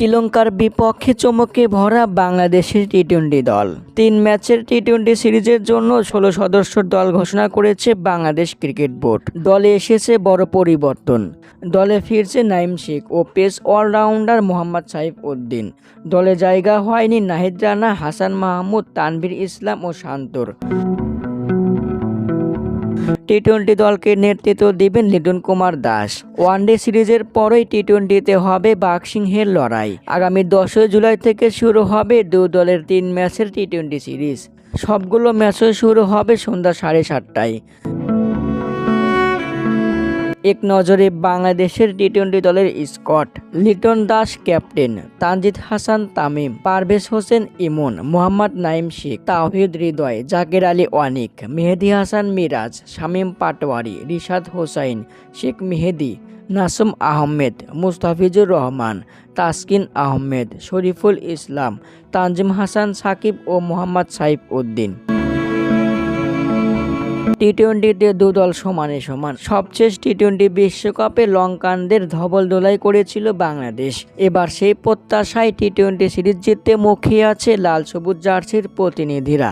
শ্রীলঙ্কার বিপক্ষে চমকে ভরা বাংলাদেশের টি টোয়েন্টি দল। তিন ম্যাচের টি টোয়েন্টি সিরিজের জন্য ষোলো সদস্যর দল ঘোষণা করেছে বাংলাদেশ ক্রিকেট বোর্ড। দলে এসেছে বড় পরিবর্তন। দলে ফিরছে নাইম শেখ ও পেস অলরাউন্ডার মোহাম্মদ সাইফ উদ্দিন। দলে জায়গা হয়নি নাহিদ রানা, হাসান মাহমুদ, তানভীর ইসলাম ও শান্তর। টি টোয়েন্টি দলকে নেতৃত্ব দেবেন লিটন কুমার দাস। ওয়ানডে সিরিজের পরেই টি টোয়েন্টিতে হবে বাক্সিংহের লড়াই। আগামী দশই জুলাই থেকে শুরু হবে দু দলের তিন ম্যাচের টি টোয়েন্টি সিরিজ। সবগুলো ম্যাচও শুরু হবে সন্ধ্যা সাড়ে সাতটায়। এক নজরে বাংলাদেশের টি টোয়েন্টি দলের স্কট। লিটন দাস ক্যাপ্টেন, তানজিদ হাসান তামিম, পারভেজ হোসেন ইমন, মোহাম্মদ নাইম শেখ, তাওহিদ হৃদয়, জাকের আলী ওয়ানিক, মেহেদি হাসান মিরাজ, শামীম পাটোয়ারি, রিশাদ হোসাইন, শেখ মেহেদি, নাসুম আহমেদ, মুস্তাফিজুর রহমান, তাসকিন আহমেদ, শরীফুল ইসলাম, তানজিম হাসান সাকিব ও মোহাম্মদ সাইফ উদ্দিন। টি টোয়েন্টিতে দুদল সমানে সমান। সবশেষ টি টোয়েন্টি বিশ্বকাপে লঙ্কানদের ধবল দোলাই করেছিল বাংলাদেশ। এবার সেই প্রত্যাশায় টি টোয়েন্টি সিরিজ জিততে মুখিয়ে আছে লাল সবুজ জার্সির প্রতিনিধিরা।